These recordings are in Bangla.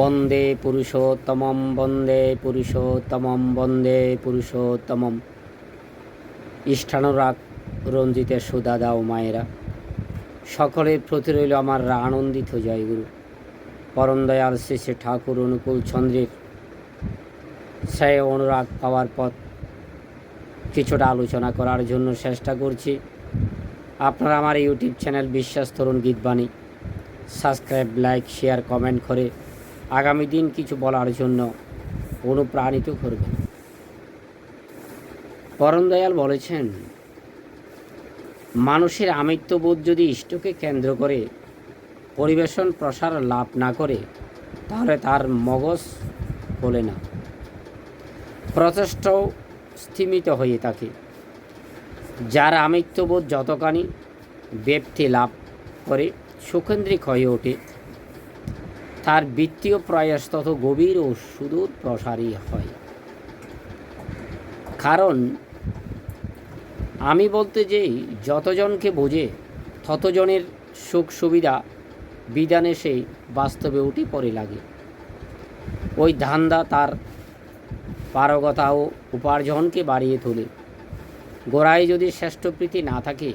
বন্দে পুরুষোত্তমম বন্দে পুরুষোত্তমম বন্দে পুরুষোত্তমম। ইষ্ঠানুরাগ রঞ্জিতের সুদা দাও মায়েরা। সকলের প্রতি রইল আমার আনন্দিত জয়গুরু। পরম দয়াল শ্রী ঠাকুর অনুকূল চন্দ্রের সে অনুরাগ পাওয়ার পথ কিছুটা আলোচনা করার জন্য চেষ্টা করছি। আপনারা আমার YouTube channel Biswas Tarun Geetbani subscribe, like, share, comment করে আগামী দিন কিছু বলার জন্য অনুপ্রাণিত করবেন। পরম দয়াল বলেছেন, মানুষের আমিত্ববোধ যদি ইষ্টকে কেন্দ্র করে, পরিবেশন প্রসার লাভ না করে, তাহলে তার মগজ বলে না। প্রচেষ্টাও স্থিমিত হয়ে থাকে। যার আমিত্ববোধ যতখানি ব্যক্তি লাভ করে সুকেন্দ্রিক হয়ে ওঠে তার বৃত্তীয় প্রয়াস তত গভীর ও সুদূর প্রসারী হয়। কারণ, আমি বলতে যেই যতজনকে বোঝে, ততজনের সুখ সুবিধা বিধানে সেই বাস্তবে উঠে পড়ে লাগে। ওই ধান্দা তার পারগতা ও উপার্জনকে বাড়িয়ে তোলে। গোড়ায় যদি শ্রেষ্ঠপ্রীতি না থাকে,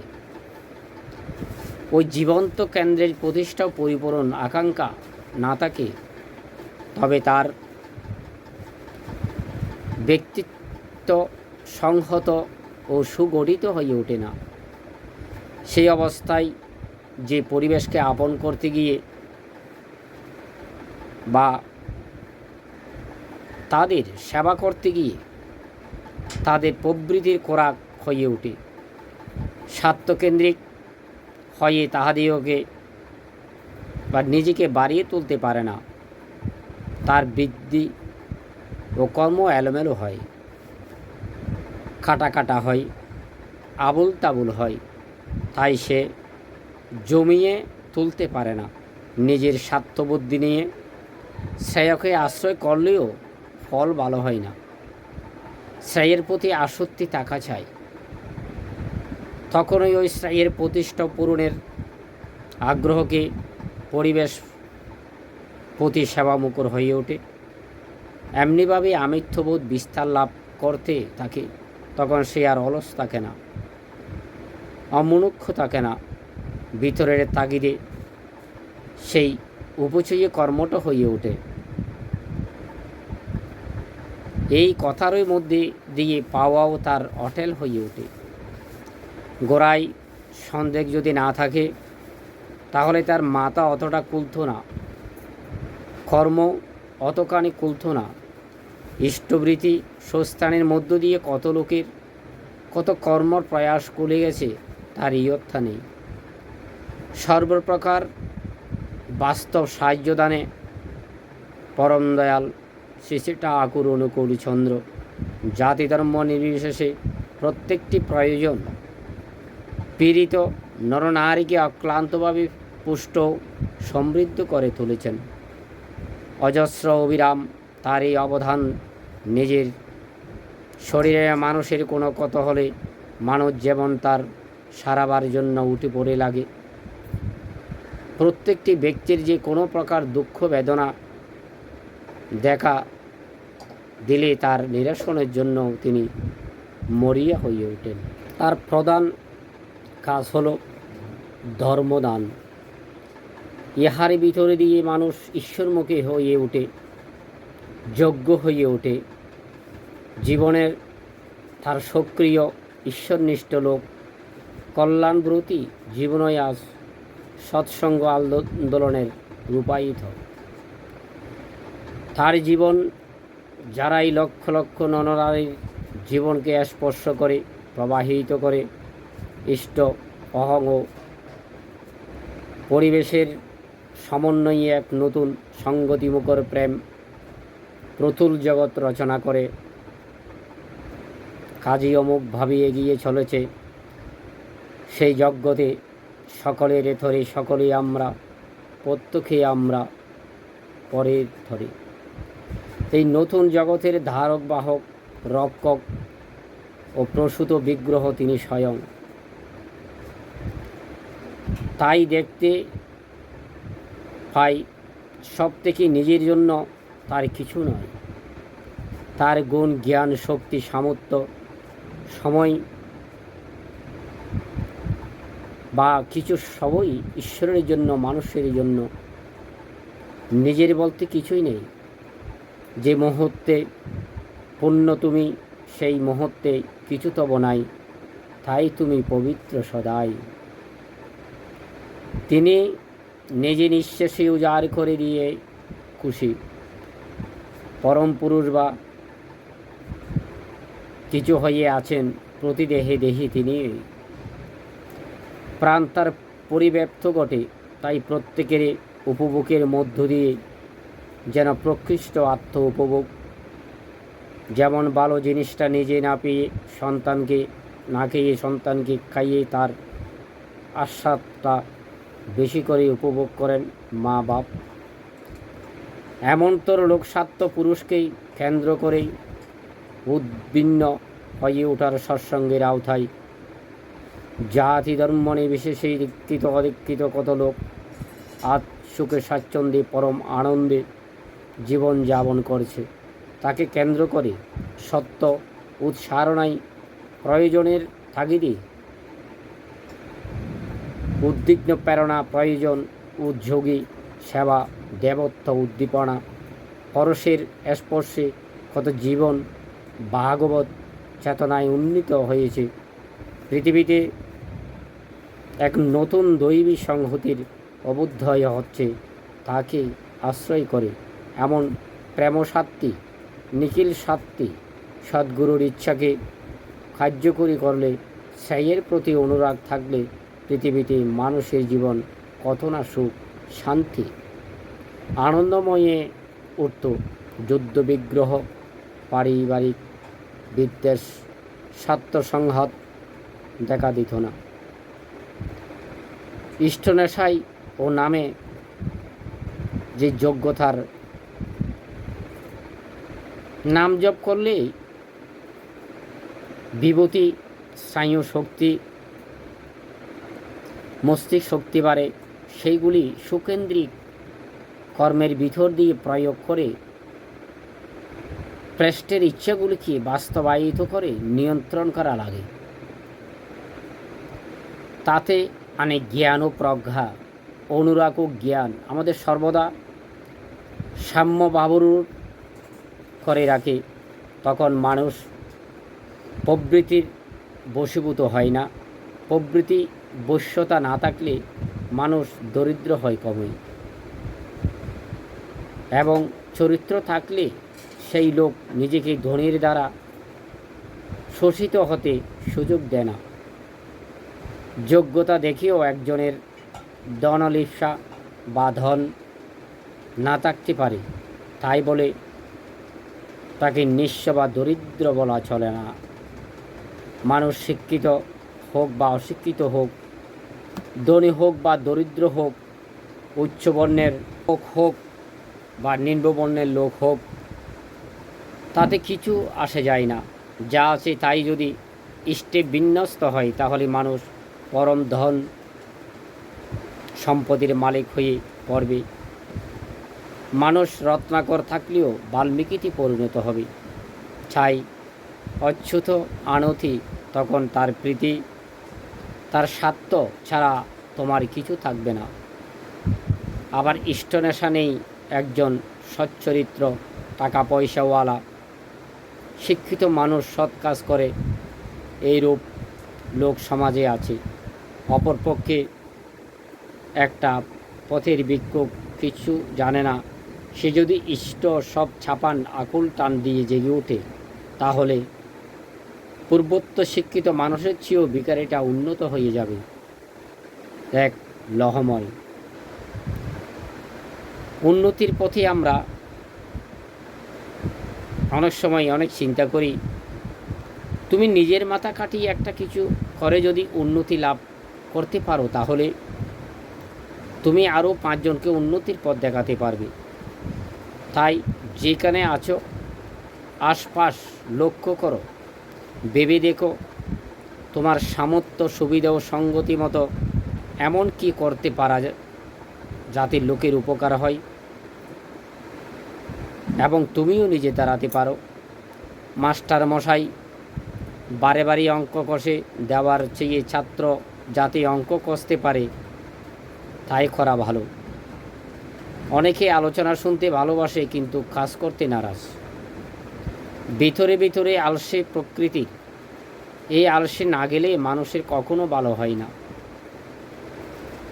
ওই জীবন্ত কেন্দ্রের প্রতিষ্ঠা পরিপূরণ আকাঙ্ক্ষা না থাকে, তবে তার ব্যক্তিত্ব সংহত ও সুগঠিত হয়ে ওঠে না। সেই অবস্থায় যে পরিবেশকে আপন করতে গিয়ে বা তাদের সেবা করতে গিয়ে তাদের প্রবৃতির খোরাক হয়ে ওঠে। স্বার্থকেন্দ্রিক হয়ে তাহাদিওকে বা নিজেকে বাড়িয়ে তুলতে পারে না। তার বৃদ্ধি ও কর্ম এলোমেলো হয়। কাটা কাটা হয়, আবুল তাবুল হয়। তাই সে জমিয়ে তুলতে পারে না। নিজের স্বার্থবুদ্ধি নিয়ে শ্রেয়কে আশ্রয় করলেও ফল ভালো হয় না। শ্রেয়ের প্রতি আসক্তি থাকা চাই। তখনই ওই শ্রেয়ের প্রতিষ্ঠা পূরণের আগ্রহকে পরিবেশ প্রতি সেবামুখর হয়ে ওঠে। এমনিভাবে আমিত্ববোধ বিস্তার লাভ করতে থাকে, তখন সে আর অলস থাকে না, অমনুক্ষ থাকে না। ভিতরের তাগিদে সেই উপচয়ী কর্মটা হয়ে ওঠে। এই কথারই মধ্যে দিয়ে পাওয়াও তার অটেল হয়ে ওঠে। গোড়ায় সন্দেহ যদি না থাকে তাহলে তার মাথা অতটা কুলত না। কর্ম অতখানি কুলত না। ইষ্টবৃত্তি স্বস্থানের মধ্য দিয়ে কত লোকের কত কর্মর প্রয়াস কুলে গেছে তার ইয়ত্থা নেই। সর্বপ্রকার বাস্তব সাহায্যদানে পরম দয়াল শিশিটা আকুর অনুকূল চন্দ্র জাতি ধর্ম নির্বিশেষে প্রত্যেকটি প্রয়োজন, পীড়িত নরনারীকে অক্লান্তভাবে পুষ্ট, সমৃদ্ধ করে তুলেছেন। অজস্র অবিরাম তার এই অবদান নিজের শরীরে মানুষের কোনো কত হলে মানুষ যেমন তার সারাবার জন্য উঠে পড়ে লাগে। প্রত্যেকটি ব্যক্তির যে কোনো প্রকার দুঃখ, বেদনা দেখা দিলে তার নিরসনের জন্য তিনি মরিয়া হয়ে ওঠেন। তার প্রধান কাজ হলো ধর্মদান। ইহার ভিতরে দিয়ে মানুষ ঈশ্বরমুখী হয়ে ওঠে যোগ্য হয়ে ওঠে জীবনের তার সক্রিয় ঈশ্বরনিষ্ঠ লোক, কল্যাণব্রতী জীবনই আজ সৎসঙ্গ আন্দোলনের রূপায়িত। তার জীবন যারাই লক্ষ লক্ষ নরনারীর জীবনকে স্পর্শ করে, প্রবাহিত করে, ইষ্ট অহং পরিবেশের সমন্বয়ে এক নতুন সঙ্গতিমুখর প্রেম প্রতুল জগৎ রচনা করে। কাজী অমুকভাবে এগিয়ে চলেছে। সেই যজ্ঞতে সকলের ধরে সকলেই আমরা প্রত্যক্ষে আমরা পরের ধরে এই নতুন জগতের ধারক, বাহক, রক্ষক ও প্রসূত বিগ্রহ তিনি স্বয়ং। তাই দেখতে পাই সব থেকে নিজের জন্য তার কিছু নয়। তার গুণ, জ্ঞান, শক্তি, সামর্থ্য, সময় বা কিছু সবই ঈশ্বরের জন্য, মানুষের জন্য নিজের বলতে কিছুই নেই। যে মুহূর্তে পুণ্য তুমি, সেই মুহূর্তে কিছু তব নাই তাই তুমি পবিত্র সদাই। তিনি নিজে নিঃশ্বাসে উজাড় করে দিয়ে খুশি। পরম পুরুষ বা কিছু হয়ে আছেন প্রতিদেহে দেহি তিনি। প্রাণ তার পরিব্যাপ্ত ঘটে তাই প্রত্যেকের উপভোগের মধ্য দিয়ে যেন প্রকৃষ্ট আত্ম উপভোগ। যেমন ভালো জিনিসটা নিজে না পেয়ে সন্তানকে, না খেয়ে সন্তানকে খাইয়ে তার আস্বাদটা বেশি করে উপভোগ করেন মা বাপ। এমনতর লোকস্বার্থ পুরুষকেই কেন্দ্র করেই উদ্বিন্ন হয়ে ওঠার সৎসঙ্গের আওতায় জাতি ধর্ম নির্বিশেষেই দীক্ষিত অদীক্ষিত কত লোক আজ সুখে স্বাচ্ছন্দ্যে পরম আনন্দে জীবন যাপন করছে। তাকে কেন্দ্র করে সত্য উৎসারণায় প্রয়োজনের তাগিদে উদ্বিগ্ন প্রেরণা, প্রয়োজন, উদ্যোগী, সেবা দেবত্ব উদ্দীপনা। পরশের স্পর্শে কত জীবন, ভাগবত চেতনায় উন্নীত হয়েছে। পৃথিবীতে এক নতুন দৈবী সংহতির অবুদ্ধয় হচ্ছে, তাকে আশ্রয় করে এমন প্রেমসাত্তি নিখিল সাত্তি সদ্গুরুর ইচ্ছাকে কার্যকরী করলে সেইয়ের প্রতি অনুরাগ থাকলে পৃথিবীতে মানুষের জীবন কত না সুখ, শান্তি। আনন্দময়ে উঠত যুদ্ধ বিগ্রহ পারিবারিক বিদ্বেষ, স্বার্থসংঘাত দেখা দিত না। ইষ্টনেশাই ও নামে যে যোগ্যতার নাম জপ করলেই বিভূতি, স্নায়ু শক্তি মস্তিষ্ক শক্তি বাড়ে, সেইগুলি সুকেন্দ্রিক কর্মের ভিতর দিয়ে প্রয়োগ করে প্রেষ্টের ইচ্ছাগুলিকে বাস্তবায়িত করে নিয়ন্ত্রণ করা লাগে। তাতে আনে জ্ঞান ও প্রজ্ঞা, অনুরাগ ও জ্ঞান আমাদের সর্বদা সাম্য বাবরুর করে রাখে। তখন মানুষ প্রবৃত্তির বশীভূত হয় না। প্রবৃত্তি বশ্যতা না থাকলে মানুষ দরিদ্র হয় কমই এবং চরিত্র থাকলে সেই লোক নিজেকে ধনির দ্বারা শোষিত হতে সুযোগ দেয় না। যোগ্যতা দেখেও একজনের ধনলিপ্সা বা ধন না থাকতে পারে, তাই বলে তাকে নিঃস্ব বা দরিদ্র বলা চলে না। মানুষ শিক্ষিত হোক বা অশিক্ষিত হোক, ধনী হোক বা দরিদ্র হোক উচ্চবর্ণের লোক হোক বা নিম্নবর্ণের লোক হোক, তাতে কিছু আসে যায় না। যা আছে তাই যদি ইষ্টে বিন্যস্ত হয়, তাহলে মানুষ পরম ধন সম্পদের মালিক হয়ে পড়বে। মানুষ রত্নাকর থাকলেও বাল্মীকিতে পরিণত হবে। চাই অচ্যুত আনথি তখন তার প্রীতি তার স্বার্থ ছাড়া তোমার কিছু থাকবে না। আবার ইষ্টনেশা নেই একজন সচ্চরিত্র টাকা পয়সাওয়ালা শিক্ষিত মানুষ সৎ কাজ করে, এইরূপ লোক সমাজে আছে। অপরপক্ষে একটা পথের বিক্ষোভ কিছু জানে না, সে যদি ইষ্ট সব ছাপান, আকুল টান দিয়ে জেগে ওঠে, তাহলে পূর্বোত্ত শিক্ষিত মানুষের চেয়েও বিকারিটা উন্নত হয়ে যাবে। এক লহময়। উন্নতির পথে আমরা অনেক সময় অনেক চিন্তা করি, তুমি নিজের মাথা কাটিয়ে একটা কিছু করে যদি উন্নতি লাভ করতে পারো, তাহলে তুমি আরও পাঁচজনকে উন্নতির পথ দেখাতে পারবে। তাই যেখানে আছো, আশপাশ লক্ষ্য করো। ভেবে দেখো, তোমার সামর্থ্য, সুবিধা ও সঙ্গতি মতো এমন কি করতে পারা যাতে লোকের উপকার হয়? এবং তুমিও নিজে দাঁড়াতে পারো। মাস্টার মশাই বারে বারে অঙ্ক কষে দেওয়ার চেয়ে ছাত্র যাতে অঙ্ক কষতে পারে, তাই করা ভালো। অনেকে আলোচনা শুনতে ভালোবাসে কিন্তু কাজ করতে নারাজ। ভিতরে ভিতরে আলসে প্রকৃতি। এই আলসে না গেলে মানুষের কখনো ভালো হয় না।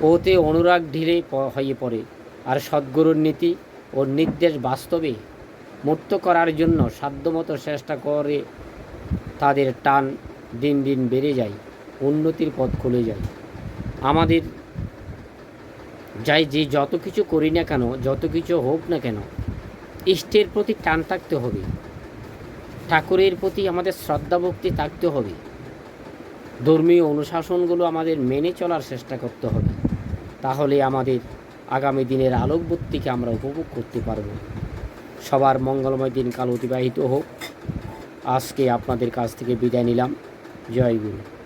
ওতে অনুরাগ ঢিলে হয়ে পড়ে। আর সদ্গুরুর নীতি ও নির্দেশ বাস্তবে মুক্ত করার জন্য সাধ্যমতো চেষ্টা করে তাদের টান দিন দিন বেড়ে যায়, উন্নতির পথ খুলে যায়। আমাদের যাই যে যত কিছু করি না কেন, যত কিছু হোক না কেন, ইষ্টের প্রতি টান থাকতে হবে। ঠাকুরের প্রতি আমাদের শ্রদ্ধা ভক্তি থাকতে হবে। ধর্মীয় অনুশাসনগুলো আমাদের মেনে চলার চেষ্টা করতে হবে। তাহলে আমাদের আগামী দিনের আলোকবর্তীকে আমরা উপভোগ করতে পারব। সবার মঙ্গলময় দিন কাল অতিবাহিত হোক। আজকে আপনাদের কাছ থেকে বিদায় নিলাম। জয় গুরু।